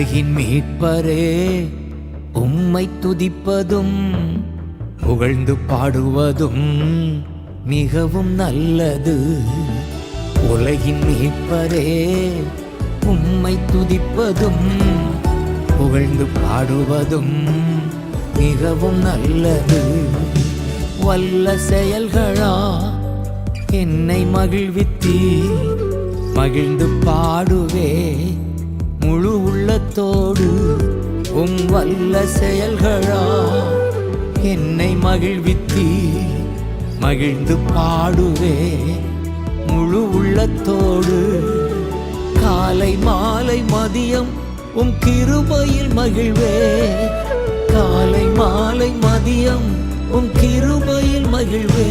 உலகின் மீட்பரே. உம்மை துதிப்பதும் புகழ்ந்து பாடுவதும் மிகவும் நல்லது. உலகின் மீட்பரே உம்மை துதிப்பதும் புகழ்ந்து பாடுவதும் மிகவும் நல்லது. வல்ல செயல்களா என்னை மகிழ்வித்தி மகிழ்ந்து பாடுவே. உள்ளத்தோடு உம் வல்ல செயல்களா என்னை மகிழ்வித்தி மகிழ்ந்து பாடுவே. முழு உள்ளத்தோடு காலை மாலை மதியம் உம் கிருபையில் மகிழ்வே. காலை மாலை மதியம் உம் கிருபையில் மகிழ்வே.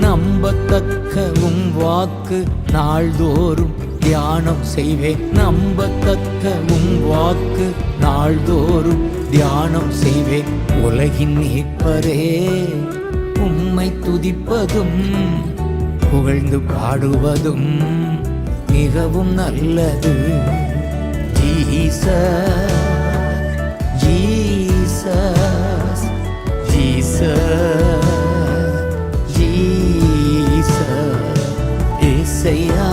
நம்பத்தக்க உம் வாக்கு நாள்தோறும் தியானம் செய்வேன். நம்பத்தக்க உம் வாக்கு நாள்தோறும் தியானம் செய்வேன். உலகின் மீட்பரே உம்மை துதிப்பதும் புகழ்ந்து பாடுவதும் மிகவும் நல்லது. ஜீசஸ் ஜீசஸ் ஜீசஸ் ஜீசஸ் ஏசையா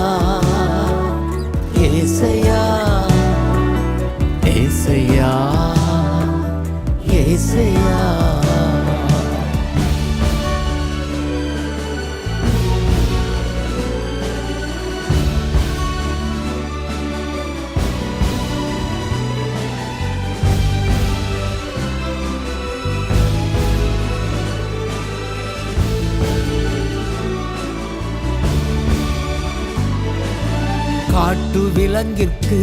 காட்டு விலங்கிற்கு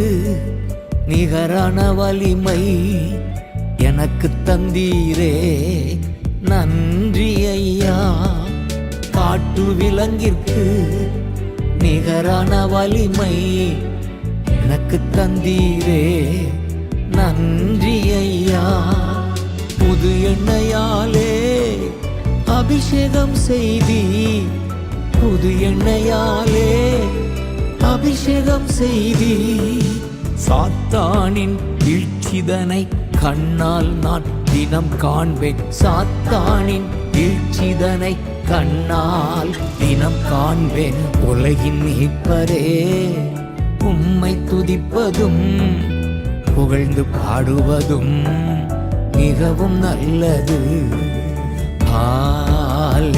நிகரான வலிமை எனக்கு தந்தீரே. நன்றி ஐயா காட்டு விலங்கிற்கு நிகரான வலிமை எனக்கு தந்தீரே. நன்றி ஐயா புது எண்ணையாலே அபிஷேகம் செய்தி புது எண்ணையாலே அபிஷேகம் செய்தி சாத்தானின் வீழ்ச்சிதனை கண்ணால் நான் தினம் காண்பேன். சாத்தானின் வீழ்ச்சிதனை கண்ணால் தினம் காண்பேன். உலகின் மீட்பரே உம்மை துதிப்பதும் புகழ்ந்து பாடுவதும் மிகவும் நல்லது. ஹalleluya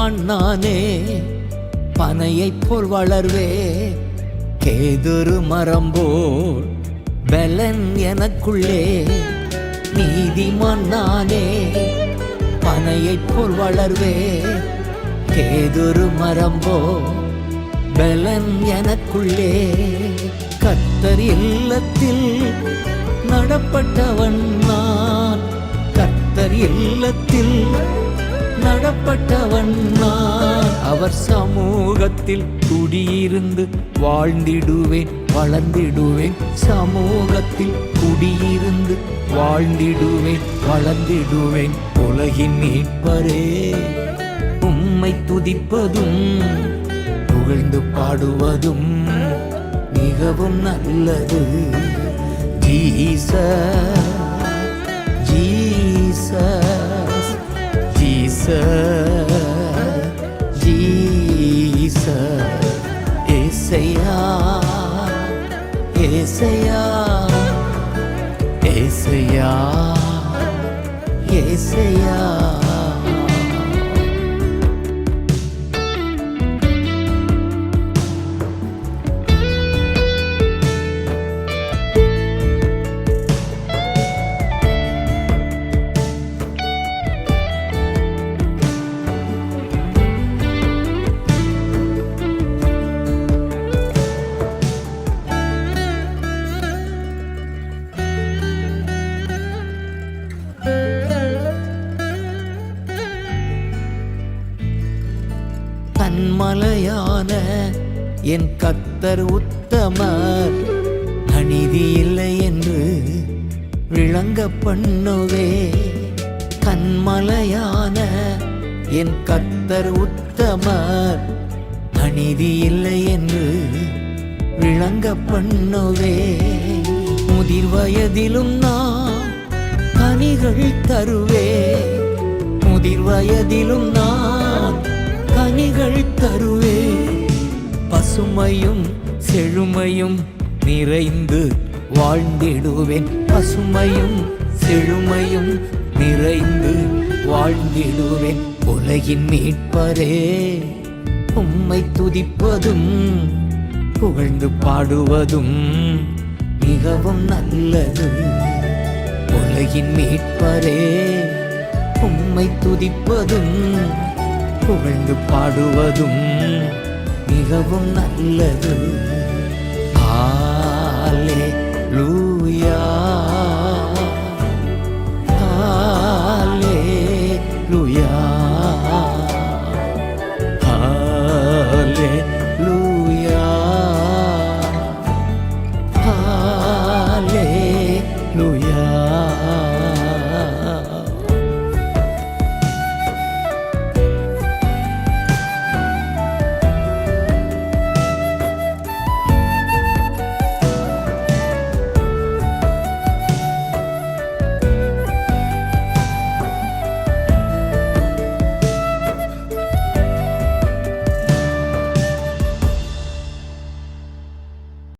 மண்ணானே பனையைப் போல் வளர்வே. கேதுரு மரம்போல் பலன் எனக்குள்ளே. நீதிமான் நானே பனையைப் போல் வளர்வே. கேதுரு மரம்போ போல் பலன் எனக்குள்ளே. கத்தர் இல்லத்தில் நடப்பட்டவன் நான். கத்தர் இல்லத்தில் நடப்பட்டவன் நான் அவர் சமூகத்தில் குடியிருந்து வாழ்ந்திடுவேன் வளர்ந்திடுவேன். சமூகத்தில் குடியிருந்து வாழ்ந்திடுவேன் வளர்ந்திடுவேன். உலகின் மீட்பரே உம்மை துதிப்பதும் புகழ்ந்து பாடுவதும் மிகவும் நல்லது. ஜீச ஜீசா ஜீசஸ் ஜீசஸ் ஏசையா ஏசையா ஏசையா என் கத்தர் உத்தமர். அநீதி இல்லை என்று விளங்க பண்ணுவே. கண்மலையான என் கத்தர் உத்தமர். அநீதி இல்லை என்று விளங்க பண்ணுவே. முதிர் வயதிலும் நான் கனிகள் தருவே. முதிர் வயதிலும் நான் கனிகள் தருவே. பசுமையும் செழுமையும் நிறைந்து வாழ்ந்திடுவேன். பசுமையும் செழுமையும் நிறைந்து வாழ்ந்திடுவேன். உலகின் மீட்பரே உம்மை துதிப்பதும் புகழ்ந்து பாடுவதும் மிகவும் நல்லது. உலகின் மீட்பரே உம்மை துதிப்பதும் புகழ்ந்து பாடுவதும் மிகவும் நல்லது. ஆ